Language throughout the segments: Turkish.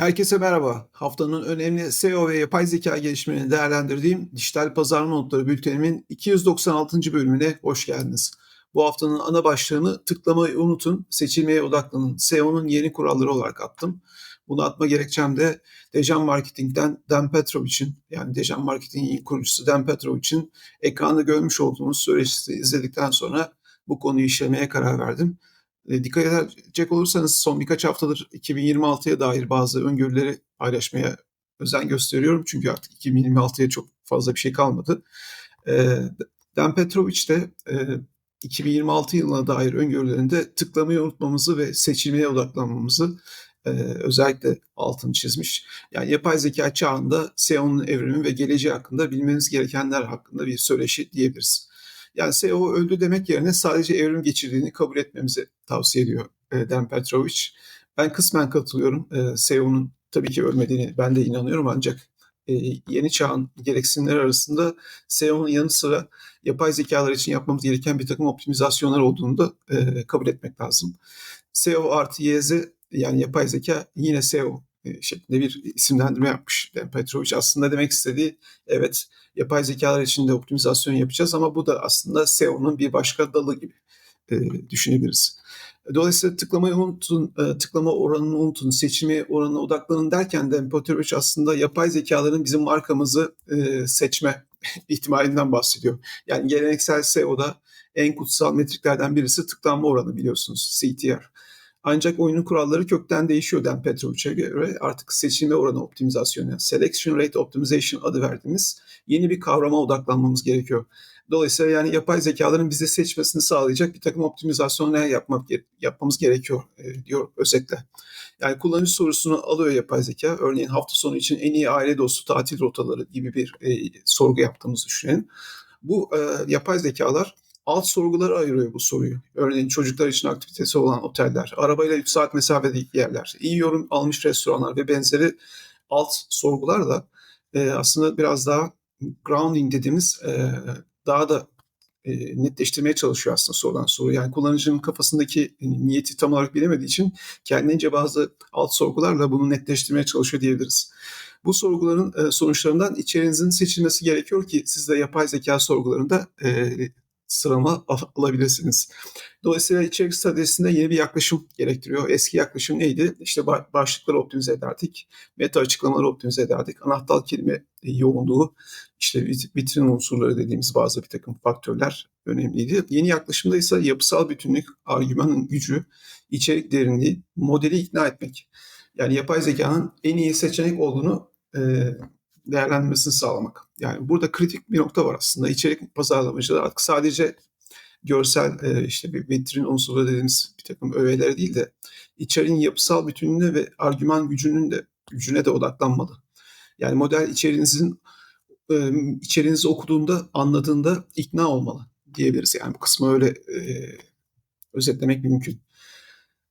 Herkese merhaba. Haftanın önemli SEO ve yapay zeka gelişmelerini değerlendirdiğim Dijital Pazarlama Notları bültenimin 296. bölümüne hoş geldiniz. Bu haftanın ana başlığını tıklamayı unutun, seçilmeye odaklanın, SEO'nun yeni kuralları olarak attım. Bunu atma gerekçem de Dejan Marketing'den Dan Petrovic'in yani Dejan Marketing'in kurucusu Dan Petrovic'in ekranda görmüş olduğunuz söyleşisi izledikten sonra bu konuyu işlemeye karar verdim. E, dikkat edecek olursanız son birkaç haftadır 2026'ya dair bazı öngörüleri paylaşmaya özen gösteriyorum. Çünkü artık 2026'ya çok fazla bir şey kalmadı. E, Dan Petrovic de e, 2026 yılına dair öngörülerinde tıklamayı unutmamızı ve seçilmeye odaklanmamızı e, özellikle altını çizmiş. Yani yapay zeka çağında SEO'nun evrimi ve geleceği hakkında bilmeniz gerekenler hakkında bir söyleşi diyebiliriz. Yani SEO öldü demek yerine sadece evrim geçirdiğini kabul etmemizi tavsiye ediyor e, Dan Petrovic. Ben kısmen katılıyorum. SEO'nun tabii ki ölmediğini ben de inanıyorum ancak e, yeni çağın gereksinimleri arasında SEO'nun yanı sıra yapay zekalar için yapmamız gereken bir takım optimizasyonlar olduğunu da e, kabul etmek lazım. SEO artı YZ yani yapay zeka yine SEO şeklinde bir isimlendirme yapmış Dan Petrovic. Aslında demek istediği evet yapay zekalar için de optimizasyon yapacağız ama bu da aslında SEO'nun bir başka dalı gibi e, düşünebiliriz. Dolayısıyla tıklamayı unutun, e, tıklama oranını unutun, seçimi oranına odaklanın derken de Petrovic aslında yapay zekaların bizim markamızı e, seçme ihtimalinden bahsediyor. Yani geleneksel SEO'da en kutsal metriklerden birisi tıklanma oranı biliyorsunuz CTR. Ancak oyunun kuralları kökten değişiyor Dan Petrovic'e göre. Artık seçilme oranı optimizasyonu, Selection Rate Optimization adı verdiğimiz yeni bir kavrama odaklanmamız gerekiyor. Dolayısıyla yani yapay zekaların bize seçmesini sağlayacak bir takım optimizasyonlar yapmak, yapmamız gerekiyor e, diyor özetle. Yani kullanıcı sorusunu alıyor yapay zeka. Örneğin hafta sonu için en iyi aile dostu tatil rotaları gibi bir e, sorgu yaptığımızı düşünelim. Bu e, yapay zekalar alt sorgulara ayırıyor bu soruyu. Örneğin çocuklar için aktivitesi olan oteller, arabayla 3 saat mesafedeki yerler, iyi yorum almış restoranlar ve benzeri alt sorgularla e, aslında biraz daha grounding dediğimiz e, daha da e, netleştirmeye çalışıyor aslında sorulan soru. Yani kullanıcının kafasındaki niyeti tam olarak bilemediği için kendince bazı alt sorgularla bunu netleştirmeye çalışıyor diyebiliriz. Bu sorguların e, sonuçlarından içerinizin seçilmesi gerekiyor ki siz de yapay zeka sorgularında e, sırama alabilirsiniz. Dolayısıyla içerik stratejisinde yeni bir yaklaşım gerektiriyor. Eski yaklaşım neydi? İşte başlıkları optimize ederdik, meta açıklamaları optimize ederdik, anahtar kelime yoğunluğu, işte vitrin unsurları dediğimiz bazı bir takım faktörler önemliydi. Yeni yaklaşımda ise yapısal bütünlük, argümanın gücü, içerik derinliği, modeli ikna etmek. Yani yapay zekanın en iyi seçenek olduğunu e, değerlendirmesini sağlamak. Yani burada kritik bir nokta var aslında. İçerik pazarlamacılar artık sadece görsel e, işte bir vitrin unsuru dediğimiz bir takım öğeleri değil de içeriğin yapısal bütünlüğüne ve argüman gücünün de gücüne de odaklanmalı. Yani model içeriğinizin e, içeriğinizi okuduğunda, anladığında ikna olmalı diyebiliriz. Yani bu kısmı öyle e, özetlemek mümkün.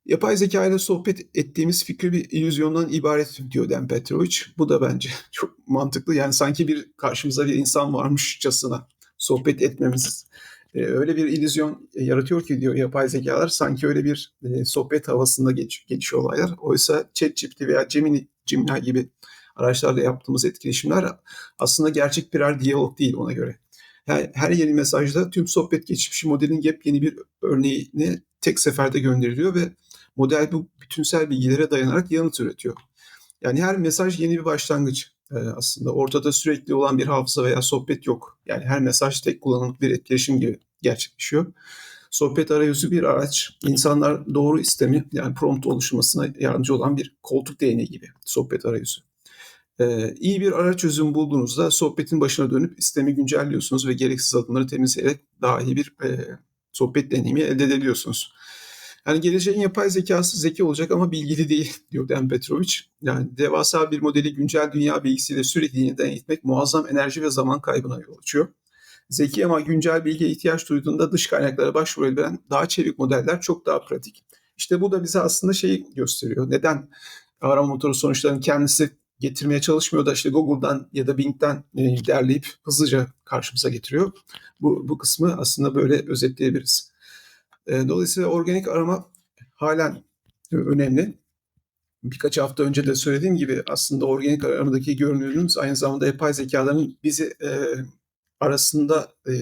Yapay zeka ile sohbet ettiğimiz fikri bir illüzyondan ibaret diyor Dan Petrovic. Bu da bence çok mantıklı. Yani sanki bir karşımıza bir insan varmışçasına sohbet etmemiz e, öyle bir illüzyon yaratıyor ki diyor yapay zekalar sanki öyle bir e, sohbet havasında geç, geçiyor olaylar. Oysa ChatGPT veya Gemini, Gemini gibi araçlarla yaptığımız etkileşimler aslında gerçek birer diyalog değil ona göre. Her, her yeni mesajda tüm sohbet geçmişi modelin yepyeni bir örneğini tek seferde gönderiliyor ve model bu bütünsel bilgilere dayanarak yanıt üretiyor. Yani her mesaj yeni bir başlangıç ee, aslında. Ortada sürekli olan bir hafıza veya sohbet yok. Yani her mesaj tek kullanımlık bir etkileşim gibi gerçekleşiyor. Sohbet arayüzü bir araç. İnsanlar doğru istemi yani prompt oluşmasına yardımcı olan bir koltuk değneği gibi sohbet arayüzü. Ee, iyi bir araç çözüm bulduğunuzda sohbetin başına dönüp istemi güncelliyorsunuz ve gereksiz adımları temizleyerek daha iyi bir e, sohbet deneyimi elde edebiliyorsunuz. Yani geleceğin yapay zekası zeki olacak ama bilgili değil diyor Dan Petrovic. Yani devasa bir modeli güncel dünya bilgisiyle sürekli yeniden eğitmek muazzam enerji ve zaman kaybına yol açıyor. Zeki ama güncel bilgiye ihtiyaç duyduğunda dış kaynaklara başvurabilen daha çevik modeller çok daha pratik. İşte bu da bize aslında şeyi gösteriyor. Neden arama motoru sonuçlarını kendisi getirmeye çalışmıyor da işte Google'dan ya da Bing'den e, derleyip hızlıca karşımıza getiriyor. Bu, bu kısmı aslında böyle özetleyebiliriz. E, dolayısıyla organik arama halen önemli. birkaç hafta önce de söylediğim gibi aslında organik aradaki görünümümüz aynı zamanda yapay zekaların bizi e, arasında e,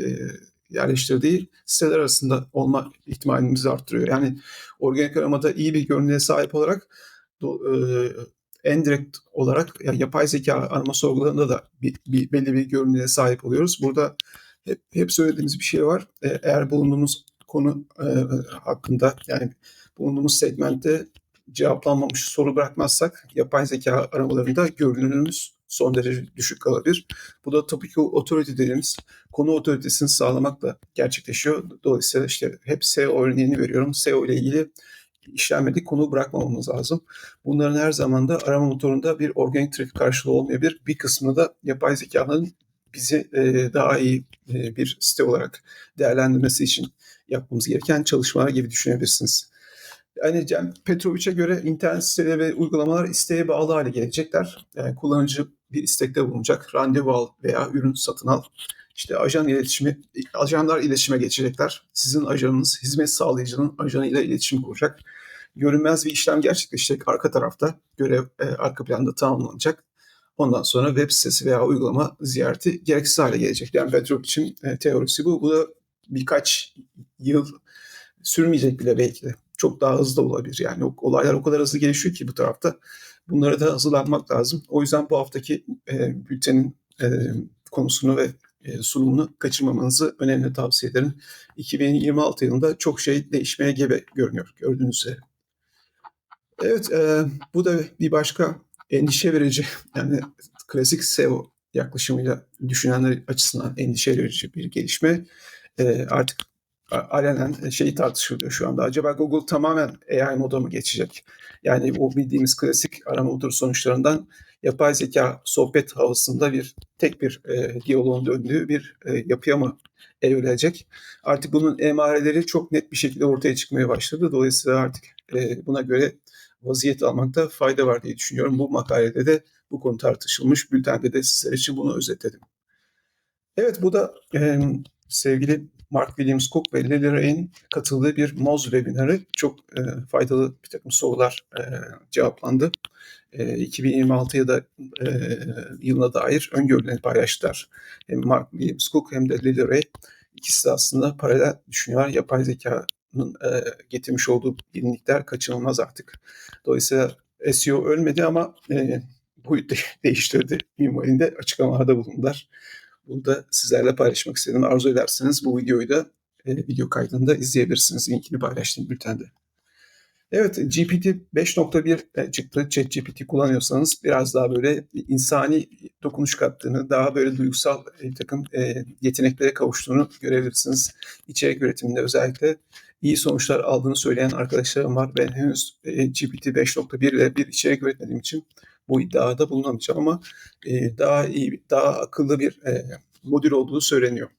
yerleştirdiği siteler arasında olma ihtimalimizi arttırıyor. Yani organik aramada iyi bir görünüme sahip olarak e, en direkt olarak yani yapay zeka arama sorgularında da bir, bir belli bir görünüme sahip oluyoruz. Burada hep, hep söylediğimiz bir şey var. E, eğer bulunduğumuz konu e, hakkında yani bulunduğumuz segmentte cevaplanmamış soru bırakmazsak yapay zeka aramalarında görünümümüz son derece düşük kalabilir. Bu da topical authority dediğimiz konu otoritesini sağlamakla gerçekleşiyor. Dolayısıyla işte hep SEO örneğini veriyorum. SEO ile ilgili işlenmedik konu bırakmamamız lazım. Bunların her zaman da arama motorunda bir organik trafik karşılığı olmayabilir. Bir kısmını da yapay zekanın bizi e, daha iyi e, bir site olarak değerlendirmesi için yapmamız gereken çalışmalar gibi düşünebilirsiniz. Yani Cem Petrovic'e göre internet siteleri ve uygulamalar isteğe bağlı hale gelecekler. Yani kullanıcı bir istekte bulunacak. Randevu al veya ürün satın al. İşte ajan iletişimi, ajanlar iletişime geçecekler. Sizin ajanınız, hizmet sağlayıcının ajanıyla iletişim kuracak. Görünmez bir işlem gerçekleşecek arka tarafta. Görev e, arka planda tamamlanacak. Ondan sonra web sitesi veya uygulama ziyareti gereksiz hale gelecek. Yani Petrovic'in e, teorisi bu. Bu da birkaç yıl sürmeyecek bile belki de. Çok daha hızlı olabilir. Yani olaylar o kadar hızlı gelişiyor ki bu tarafta. Bunlara da hazırlanmak lazım. O yüzden bu haftaki e, bültenin e, konusunu ve e, sunumunu kaçırmamanızı önemli tavsiye ederim. 2026 yılında çok şey değişmeye gebe görünüyor gördüğünüz üzere. Evet, e, bu da bir başka endişe verici yani klasik SEO yaklaşımıyla düşünenler açısından endişe verici bir gelişme. E, artık alenen şeyi tartışılıyor şu anda. Acaba Google tamamen AI moda mı geçecek? Yani o bildiğimiz klasik arama motoru sonuçlarından yapay zeka sohbet havasında bir tek bir e, diyaloğun döndüğü bir e, yapıya mı evrilecek? Artık bunun emareleri çok net bir şekilde ortaya çıkmaya başladı. Dolayısıyla artık e, buna göre vaziyet almakta fayda var diye düşünüyorum. Bu makalede de bu konu tartışılmış. Bültende de sizler için bunu özetledim. Evet bu da e, sevgili Mark Williams Cook ve Lily Ray'in katıldığı bir Moz webinarı. Çok e, faydalı bir takım sorular e, cevaplandı. E, 2026 ya da e, yılına dair öngörülerini paylaştılar. Hem Mark Williams Cook hem de Lily Ray ikisi de aslında paralel düşünüyorlar. Yapay zekanın e, getirmiş olduğu yenilikler kaçınılmaz artık. Dolayısıyla SEO ölmedi ama e, boyut değiştirdi minvalinde açıklamalarda bulundular. Bunu da sizlerle paylaşmak istedim. Arzu ederseniz bu videoyu da e, video kaydında izleyebilirsiniz. Linkini paylaştım bültende. Evet, GPT 5.1 e, çıktı. ChatGPT kullanıyorsanız biraz daha böyle insani dokunuş kattığını, daha böyle duygusal bir takım e, yeteneklere kavuştuğunu görebilirsiniz. İçerik üretiminde özellikle iyi sonuçlar aldığını söyleyen arkadaşlarım var. Ben henüz e, GPT 5.1 ile bir içerik üretmediğim için bu iddiada bulunamayacağım ama daha iyi, daha akıllı bir modül olduğu söyleniyor.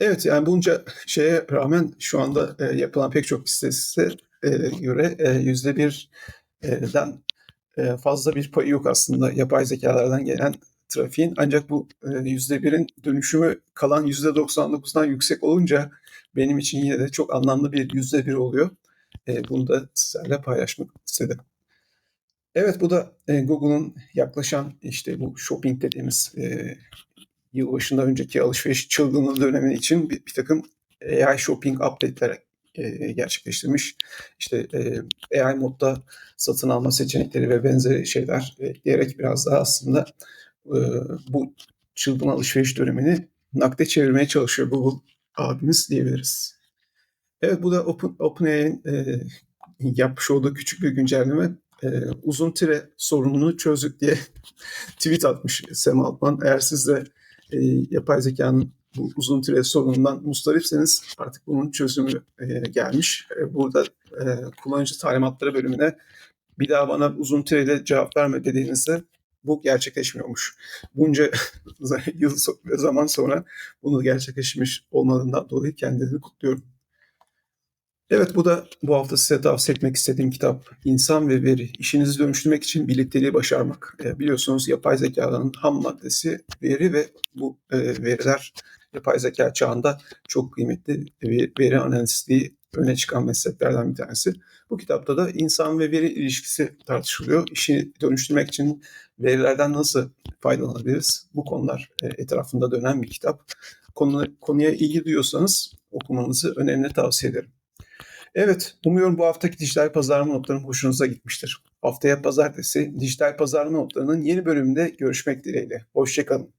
Evet yani bunca şeye rağmen şu anda e, yapılan pek çok listesi e, göre yüzde birden e, fazla bir payı yok aslında yapay zekalardan gelen trafiğin. Ancak bu yüzde birin dönüşümü kalan yüzde 99'dan yüksek olunca benim için yine de çok anlamlı bir yüzde bir oluyor. E, bunu da sizlerle paylaşmak istedim. Evet bu da e, Google'un yaklaşan işte bu shopping dediğimiz e, yılbaşından önceki alışveriş çılgınlığı dönemi için bir, bir takım AI shopping update'ler e, gerçekleştirmiş. İşte e, AI modda satın alma seçenekleri ve benzeri şeyler ekleyerek biraz daha aslında e, bu çılgın alışveriş dönemini nakde çevirmeye çalışıyor Google abimiz diyebiliriz. Evet bu da Open, e, yapmış olduğu küçük bir güncelleme e, uzun tire sorununu çözdük diye tweet atmış Sam Altman. Eğer siz de e, yapay zekanın bu uzun tire sorunundan mustaripseniz artık bunun çözümü e, gelmiş. E, burada e, kullanıcı talimatları bölümüne bir daha bana uzun tireyle cevap verme dediğinizde bu gerçekleşmiyormuş. Bunca yıl zaman sonra bunu gerçekleşmiş olmadığından dolayı kendilerini kutluyorum. Evet bu da bu hafta size tavsiye etmek istediğim kitap İnsan ve Veri. İşinizi dönüştürmek için birlikteliği başarmak. E, biliyorsunuz yapay zekanın ham maddesi veri ve bu e, veriler yapay zeka çağında çok kıymetli veri, veri analistliği öne çıkan mesleklerden bir tanesi. Bu kitapta da insan ve veri ilişkisi tartışılıyor. İşi dönüştürmek için verilerden nasıl faydalanabiliriz? Bu konular e, etrafında dönen bir kitap. Konu, konuya ilgi duyuyorsanız okumanızı önemli tavsiye ederim. Evet, umuyorum bu haftaki dijital pazarlama notlarım hoşunuza gitmiştir. Haftaya pazartesi dijital pazarlama notlarının yeni bölümünde görüşmek dileğiyle. Hoşçakalın.